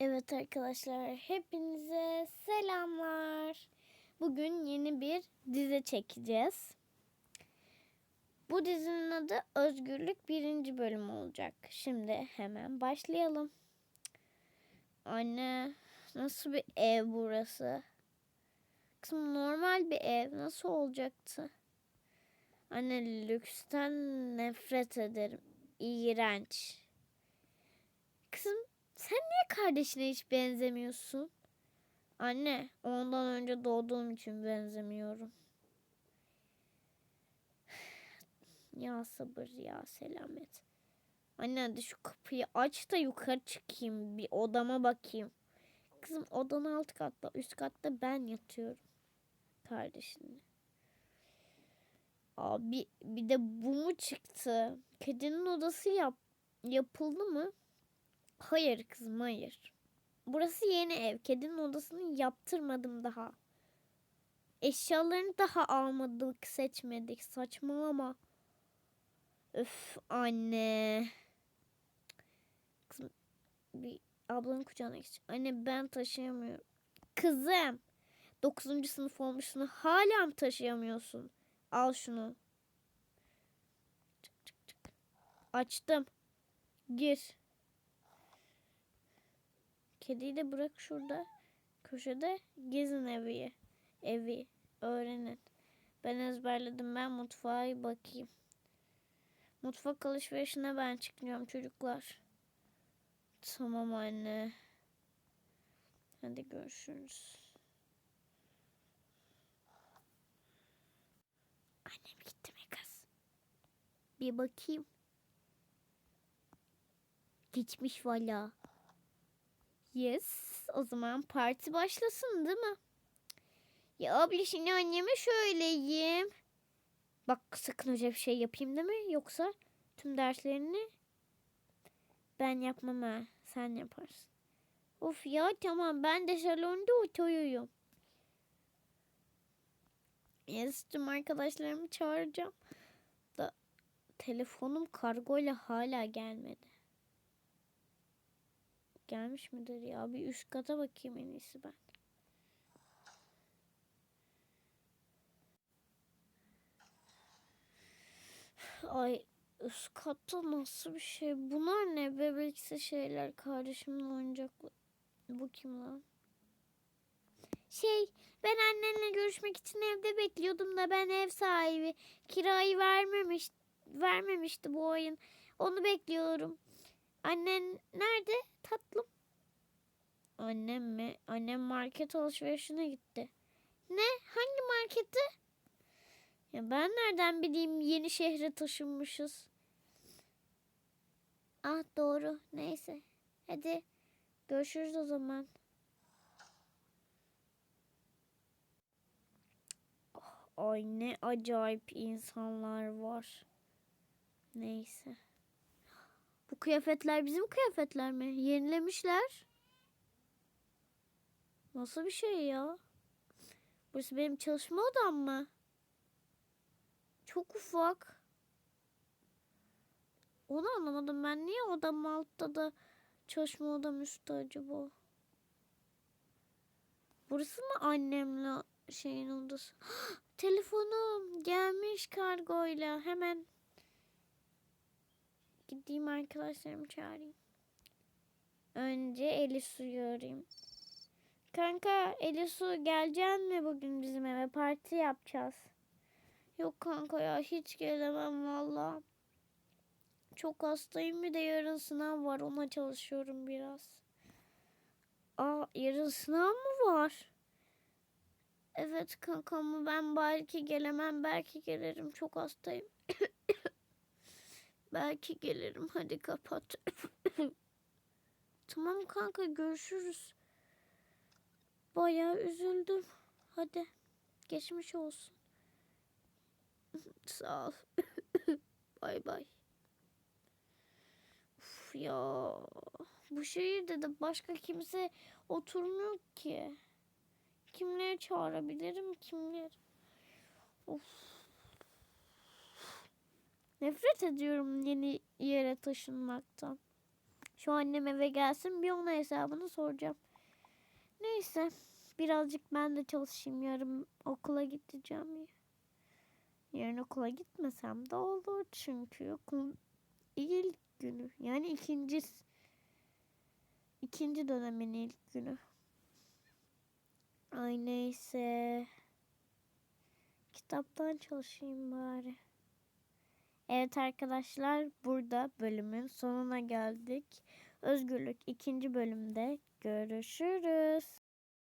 Evet arkadaşlar hepinize selamlar. Bugün yeni bir dizi çekeceğiz. Bu dizinin adı Özgürlük birinci bölüm olacak. Şimdi hemen başlayalım. Anne nasıl bir ev burası? Kızım normal bir ev nasıl olacaktı? Anne lüksten nefret ederim. İğrenç. Kızım sen niye kardeşine hiç benzemiyorsun? Anne, ondan önce doğduğum için benzemiyorum. Ya sabır ya selamet. Anne hadi şu kapıyı aç da yukarı çıkayım. Bir odama bakayım. Kızım odan alt katta. Üst katta ben yatıyorum. Kardeşinle. Abi bir de bu mu çıktı? Kedinin odası yap yapıldı mı? Hayır kızım hayır. Burası yeni ev. Kedinin odasını yaptırmadım daha. Eşyalarını daha almadık, seçmedik. Saçmalama. Öf anne. Kızım bir ablanın kucağına geç. Anne ben taşıyamıyorum. Kızım. 9. sınıf olmuşsun. Hala mı taşıyamıyorsun? Al şunu. Çık çık çık. Açtım. Gir. Kediyi de bırak şurada. Köşede gezin evi. Evi. Öğrenin. Ben ezberledim. Ben mutfağa bakayım. Mutfak alışverişine ben çıkıyorum çocuklar. Tamam anne. Hadi görüşürüz. Annem gitti mi kız? Bir bakayım. Geçmiş valla. Yes. O zaman parti başlasın değil mi? Ya abla şimdi anneme söyleyeyim. Bak sakın öyle bir şey yapayım değil mi? Yoksa tüm derslerini ben yapmam ha. Sen yaparsın. Of ya tamam ben de salonda oturuyorum. Yes tüm arkadaşlarımı çağıracağım. Da telefonum kargoyla hala gelmedi. Gelmiş midir ya? Bir üst kata bakayım en iyisi ben. Ay üst katta nasıl bir şey? Bunlar ne bebeksi şeyler kardeşimin oyuncakları. Bu kim lan? Şey ben annenle görüşmek için evde bekliyordum da ben ev sahibi kirayı vermemiş vermemişti bu ayın. Onu bekliyorum. Annen nerede tatlım? Annem mi? Annem market alışverişine gitti. Ne? Hangi marketi? Ya ben nereden bileyim yeni şehre taşınmışız. Ah doğru. Neyse. Hadi görüşürüz o zaman. Ah, Ay ne acayip insanlar var. Neyse. Bu kıyafetler bizim kıyafetler mi? Yenilemişler. Nasıl bir şey ya? Burası benim çalışma odam mı? Çok ufak. Onu anlamadım ben. Niye odam altta da çalışma odam üstte acaba? Burası mı annemle şeyin odası? Telefonum gelmiş kargoyla. Hemen gideyim arkadaşlarımı çağırayım. Önce Elisu'yu arayayım. Kanka Elisu geleceksin mi bugün bizim eve parti yapacağız. Yok kanka ya hiç gelemem valla. Çok hastayım bir de yarın sınav var ona çalışıyorum biraz. Aa yarın sınav mı var? Evet kanka ama ben belki gelemem belki gelirim çok hastayım. belki gelirim hadi kapat. tamam kanka görüşürüz. Bayağı üzüldüm. Hadi geçmiş olsun. Sağ ol. bay bay. Uf ya. Bu şehirde de başka kimse oturmuyor ki. Kimleri çağırabilirim kimler? Of. Nefret ediyorum yeni yere taşınmaktan. Şu annem eve gelsin bir ona hesabını soracağım. Neyse birazcık ben de çalışayım yarın okula gideceğim. Yarın okula gitmesem de olur çünkü okulun ilk günü yani ikinci ikinci dönemin ilk günü. Ay neyse. Kitaptan çalışayım bari. Evet arkadaşlar burada bölümün sonuna geldik. Özgürlük ikinci bölümde görüşürüz.